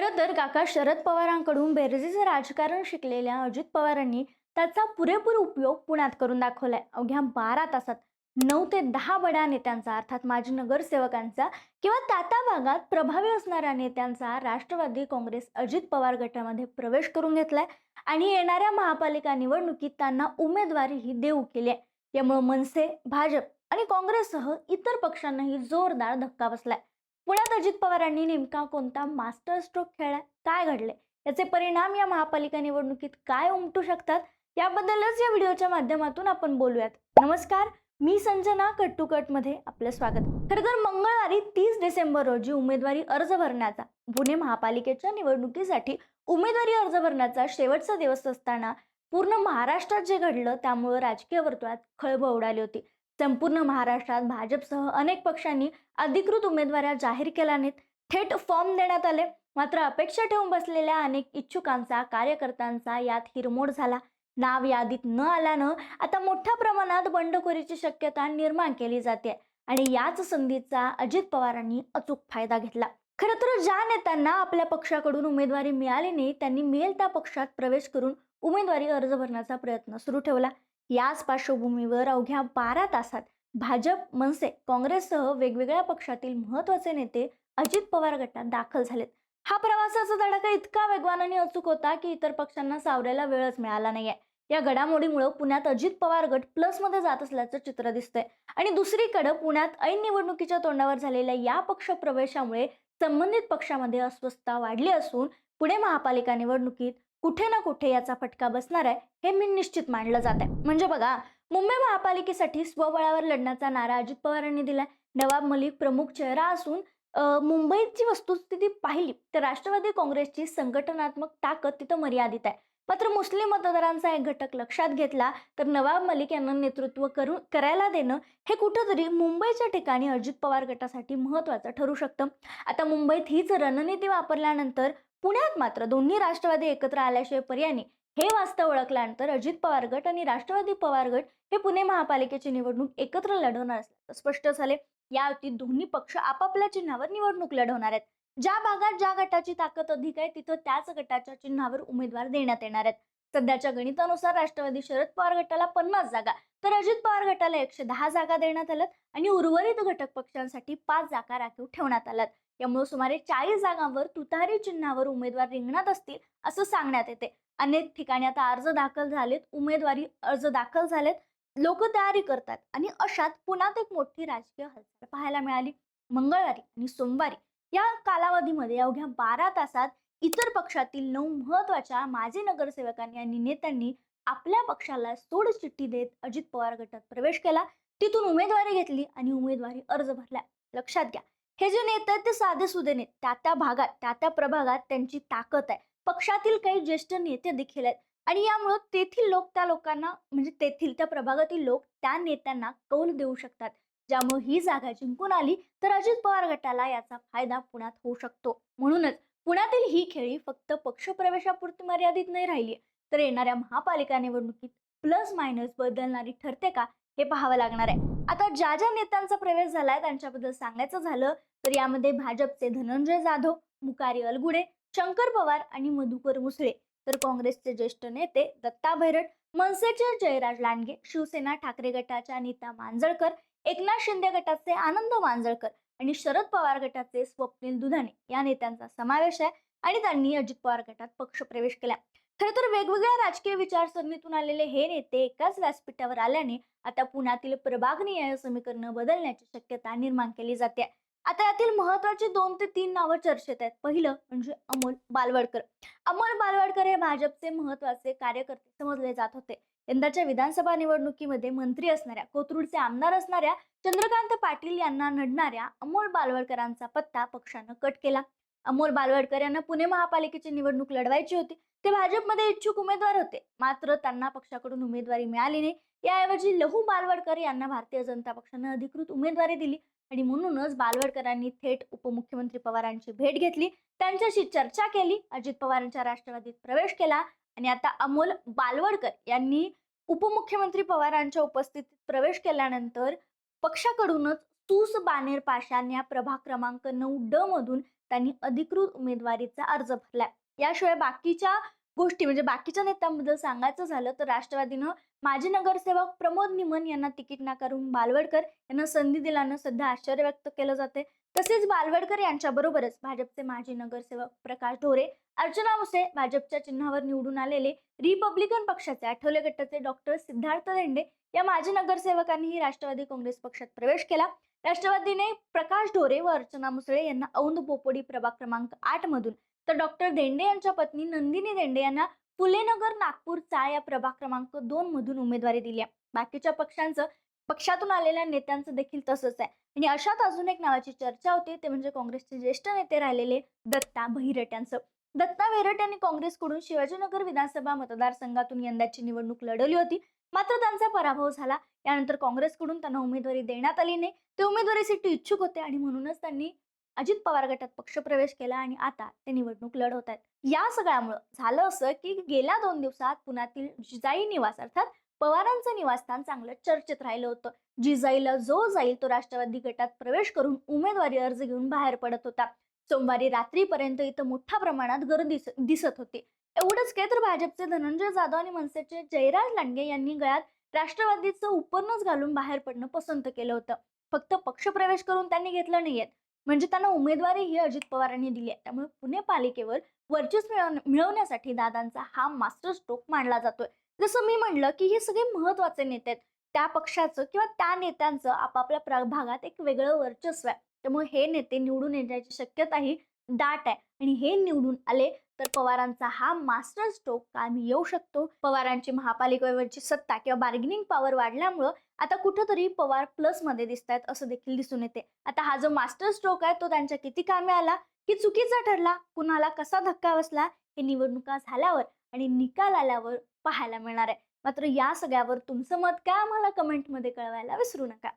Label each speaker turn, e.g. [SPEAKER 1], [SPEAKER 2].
[SPEAKER 1] खरं तर काका शरद पवारांकडून बेरजेचं राजकारण शिकलेल्या अजित पवारांनी त्याचा पुरेपूर उपयोग पुण्यात करून दाखवलाय. अवघ्या बारा तासात नऊ ते दहा बड्या नेत्यांचा अर्थात माजी नगरसेवकांचा किंवा त्या त्या भागात प्रभावी असणाऱ्या नेत्यांचा राष्ट्रवादी काँग्रेस अजित पवार गटामध्ये प्रवेश करून घेतलाय आणि येणाऱ्या महापालिका निवडणुकीत त्यांना उमेदवारीही देऊ केली आहे यामुळे मनसे भाजप आणि काँग्रेससह इतर पक्षांनाही जोरदार धक्का बसलाय. पुण्यात अजित पवारांनी नेमका कोणता मास्टर स्ट्रोक खेळलाय काय घडले? याचे परिणाम या महापालिका निवडणुकीत काय उमटू शकतात? याबद्दलच या व्हिडिओच्या माध्यमातून आपण बोलूयात. नमस्कार मी संजना कट टू कटमध्ये आपलं स्वागत. खरं तर मंगळवारी तीस डिसेंबर रोजी उमेदवारी अर्ज भरण्याचा पुणे महापालिकेच्या निवडणुकीसाठी उमेदवारी अर्ज भरण्याचा शेवटचा दिवस असताना पूर्ण महाराष्ट्रात जे घडलं त्यामुळं राजकीय वर्तुळात खळबळ उडाली होती. संपूर्ण महाराष्ट्रात भाजपसह अनेक पक्षांनी अधिकृत उमेदवाऱ्या जाहीर केल्या थेट फॉर्म देण्यात आले. मात्र अपेक्षा ठेवून बसलेल्या अनेक इच्छुकांचा कार्यकर्त्यांचा यात हिरमोड झाला. नाव यादीत न आल्यानं आता मोठ्या प्रमाणात बंडखोरीची शक्यता निर्माण केली जाते आणि याच संधीचा अजित पवारांनी अचूक फायदा घेतला. खरं तर ज्या नेत्यांना आपल्या पक्षाकडून उमेदवारी मिळाली नाही त्यांनी मिळेल त्या पक्षात प्रवेश करून उमेदवारी अर्ज भरण्याचा प्रयत्न सुरू ठेवला. याच पार्श्वभूमीवर अवघ्या बारा तासात भाजप मनसे काँग्रेससह वेगवेगळ्या पक्षातील महत्त्वाचे नेते अजित पवार गटात दाखल झालेत. हा प्रवासाचा धडाका इतका वेगवान आणि अचूक होता की इतर पक्षांना सावरायला वेळच मिळाला नाहीये. या घडामोडीमुळे पुण्यात अजित पवार गट प्लसमध्ये जात असल्याचं चित्र दिसतंय. आणि दुसरीकडे पुण्यात ऐन निवडणुकीच्या तोंडावर झालेल्या या पक्ष प्रवेशामुळे संबंधित पक्षामध्ये अस्वस्थता वाढली असून पुणे महापालिका निवडणुकीत कुठे ना कुठे याचा फटका बसणार आहे हे मी निश्चित मानलं जात आहे म्हणजे बघा मुंबई महापालिकेसाठी स्वबळावर लढण्याचा नारा अजित पवारांनी दिलाय. नवाब मलिक प्रमुख चेहरा असून मुंबईची वस्तुस्थिती पाहिली तर राष्ट्रवादी काँग्रेसची संघटनात्मक ताकद तिथं मर्यादित आहे. मात्र मुस्लिम मतदारांचा एक घटक लक्षात घेतला तर नवाब मलिक यांना नेतृत्व करू करायला देणं हे कुठंतरी मुंबईच्या ठिकाणी अजित पवार गटासाठी महत्त्वाचं ठरू शकतं. आता मुंबईत हीच रणनीती वापरल्यानंतर पुण्यात मात्र दोन्ही राष्ट्रवादी एकत्र आल्याशिवाय पर्याय हे वास्तव ओळखल्यानंतर अजित पवार गट आणि राष्ट्रवादी पवार गट हे पुणे महापालिकेची निवडणूक एकत्र लढवणार असल्याचं स्पष्ट झाले या युतीत दोन्ही पक्ष आपापल्या चिन्हावर निवडणूक लढवणार आहेत. ज्या भागात ज्या गटाची ताकद अधिक आहे तिथं त्याच गटाच्या चिन्हावर उमेदवार देण्यात येणार आहेत. सध्याच्या गणितानुसार राष्ट्रवादी शरद पवार गटाला पन्नास जागा तर अजित पवार गटाला एकशे दहा जागा देण्यात आल्यात आणि उर्वरित घटक पक्षांसाठी पाच जागा राखीव ठेवण्यात आल्यात. यामुळे सुमारे चाळीस जागांवर तुतारी चिन्हावर उमेदवार रिंगणात असतील असं सांगण्यात येते. अनेक ठिकाणी आता अर्ज दाखल झालेत उमेदवारी अर्ज दाखल झालेत लोक तयारी करतात आणि अशात पुण्यात एक मोठी राजकीय हालचाल पाहायला मिळाली. मंगळवारी आणि सोमवारी या कालावधीमध्ये अवघ्या बारा तासात इतर पक्षातील नऊ महत्त्वाच्या माजी नगरसेवकांनी आणि नेत्यांनी आपल्या पक्षाला सोड चिठ्ठी देत अजित पवार गटात प्रवेश केला. तिथून उमेदवारी घेतली आणि उमेदवारी अर्ज भरला. लक्षात घ्या हे जे नेते आहेत ते साधे सुधे नेते. त्या त्या भागात त्या त्या प्रभागात त्यांची ताकद आहे. पक्षातील काही ज्येष्ठ नेते देखील आहेत आणि यामुळं तेथील लोक त्या लोकांना म्हणजे तेथील त्या प्रभागातील लोक त्या नेत्यांना कौल देऊ शकतात. ज्यामुळे ही जागा जिंकून आली तर अजित पवार गटाला याचा फायदा पुण्यात होऊ शकतो. म्हणूनच पुण्यातील ही खेळी फक्त पक्ष प्रवेशापुरती मर्यादित नाही राहिली तर येणाऱ्या महापालिका निवडणुकीत प्लस मायनस बदलणारी ठरते का हे पाहावं लागणार आहे. आता ज्या ज्या नेत्यांचा प्रवेश झालाय त्यांच्याबद्दल सांगायचं झालं तर यामध्ये भाजपचे धनंजय जाधव मुकारी अलगुडे शंकर पवार आणि मधुकर मुसळे. तर काँग्रेसचे ज्येष्ठ नेते दत्ता भैरट मनसेचे जयराज लांडगे शिवसेना ठाकरे गटाच्या नीता मांजळकर एकनाथ शिंदे गटाचे आनंद मांजळकर. आणि शरद पवार गटाचे स्वप्नील दुधाने या नेत्यांचा समावेश आहे आणि त्यांनी अजित पवार गटात पक्ष प्रवेश केला. खरं तर वेगवेगळ्या राजकीय विचारसरणीतून आलेले हे नेते एकाच व्यासपीठावर आल्याने आता पुण्यातील प्रभाग निहाय समीकरण बदलण्याची शक्यता निर्माण केली जाते. आता यातील महत्वाची दोन ते तीन नावं चर्चेत आहेत. पहिलं म्हणजे अमोल बालवडकर. अमोल बालवडकर हे भाजपचे महत्त्वाचे कार्यकर्ते समजले जात होते. यंदाच्या विधानसभा निवडणुकीमध्ये मंत्री असणाऱ्या कोथरूडचे आमदार असणाऱ्या चंद्रकांत पाटील यांना नडणाऱ्या अमोल बालवडकरांचा पत्ता पक्षानं कट केला. अमोल बालवडकर यांना पुणे महापालिकेची निवडणूक लढवायची होती. ते भाजपमध्ये इच्छुक उमेदवार होते. मात्र त्यांना पक्षाकडून उमेदवारी मिळाली नाही. याऐवजी लहू बालवडकर यांना भारतीय जनता पक्षानं अधिकृत उमेदवारी दिली आणि म्हणूनच बालवडकरांनी थेट उपमुख्यमंत्री पवारांची भेट घेतली. त्यांच्याशी चर्चा केली. अजित पवारांच्या राष्ट्रवादीत प्रवेश केला आणि आता अमोल बालवडकर यांनी उपमुख्यमंत्री पवारांच्या उपस्थितीत प्रवेश केल्यानंतर पक्षाकडूनच तूस बानेर पाशान या प्रभाग क्रमांक नऊ ड मधून त्यांनी अधिकृत उमेदवारीचा अर्ज भरलाय. याशिवाय बाकीच्या गोष्टी. म्हणजे बाकीच्या नेत्यांबद्दल सांगायचं झालं तर राष्ट्रवादीनं माजी नगरसेवक प्रमोद निमन यांना तिकीट नाकारून बालवडकर यांना संधी दिल्यानं सध्या आश्चर्य व्यक्त केलं जाते तसेच बालवडकर यांच्याबरोबरच भाजपचे माजी नगरसेवक प्रकाश ढोरे अर्चना मुसे भाजपच्या चिन्हावर निवडून आलेले रिपब्लिकन पक्षाचे आठवले गटाचे डॉक्टर सिद्धार्थ देंडे या माजी नगरसेवकांनीही राष्ट्रवादी काँग्रेस पक्षात प्रवेश केला. राष्ट्रवादीने प्रकाश ढोरे व अर्चना मुसळे यांना औंध पोपोडी प्रभाग क्रमांक आठ मधून तर डॉक्टर देंडे यांच्या पत्नी नंदिनी देंडे यांना फुलेनगर नागपूरचा या प्रभाग क्रमांक दोन मधून उमेदवारी दिली आहे. बाकीच्या पक्षांचं पक्षातून आलेल्या नेत्यांचं देखील तसंच आहे. आणि अशात अजून एक नावाची चर्चा होती ते म्हणजे काँग्रेसचे ज्येष्ठ नेते राहिलेले दत्ता भैरट यांचं. दत्ता भैरट यांनी काँग्रेसकडून शिवाजीनगर विधानसभा मतदारसंघातून यंदाची निवडणूक लढवली होती. मात्र त्यांचा पराभव झाला. यानंतर काँग्रेसकडून त्यांना उमेदवारी देण्यात आली नाही. ते उमेदवारीसाठी इच्छुक होते आणि म्हणूनच त्यांनी अजित पवार गटात पक्षप्रवेश केला आणि आता ते निवडणूक लढवत आहेत या सगळ्यामुळं झालं असं की गेल्या दोन दिवसात पुण्यातील जिजाई निवास अर्थात पवारांचं निवासस्थान चांगलं चर्चेत राहिलं होतं. जिजाईला जो जाईल तो राष्ट्रवादी गटात प्रवेश करून उमेदवारी अर्ज घेऊन बाहेर पडत होता. सोमवारी रात्रीपर्यंत इथं मोठ्या प्रमाणात गर्दी दिसत होती. एवढंच काय तर भाजपचे धनंजय जाधव आणि मनसेचे जयराज लांडगे यांनी गळ्यात राष्ट्रवादीचं उपरनच घालून बाहेर पडणं पसंत केलं होतं. फक्त पक्षप्रवेश करून त्यांनी घेतलं नाहीये म्हणजे त्यांना उमेदवारी ही अजित पवारांनी दिली आहे. त्यामुळे पुणे पालिकेवर वर्चस्व मिळवण्यासाठी दादांचा हा मास्टर स्ट्रोक मानला जातोय. जसं मी म्हणलं की हे सगळे महत्त्वाचे नेते आहेत. त्या पक्षाचं किंवा त्या नेत्यांचं आपापल्या प्रभागात एक वेगळं वर्चस्व आहे. त्यामुळे हे नेते निवडून येण्याची शक्यताही दाट आहे. आणि हे निवडून आले तर पवारांचा हा मास्टर स्ट्रोक कायम येऊ शकतो. पवारांची महापालिकेवरची सत्ता किंवा बार्गेनिंग पॉवर वाढल्यामुळं आता कुठंतरी पवार प्लसमध्ये दिसत आहेत असं देखील दिसून येते. आता हा जो मास्टर स्ट्रोक आहे तो त्यांच्या किती कामे आला? की चुकीचा ठरला? कुणाला कसा धक्का बसला? हे निवडणुका झाल्यावर आणि निकाल आल्यावर पाहायला मिळणार आहे. मात्र या सगळ्यावर तुमचं मत काय? आम्हाला कमेंटमध्ये कळवायला विसरू नका.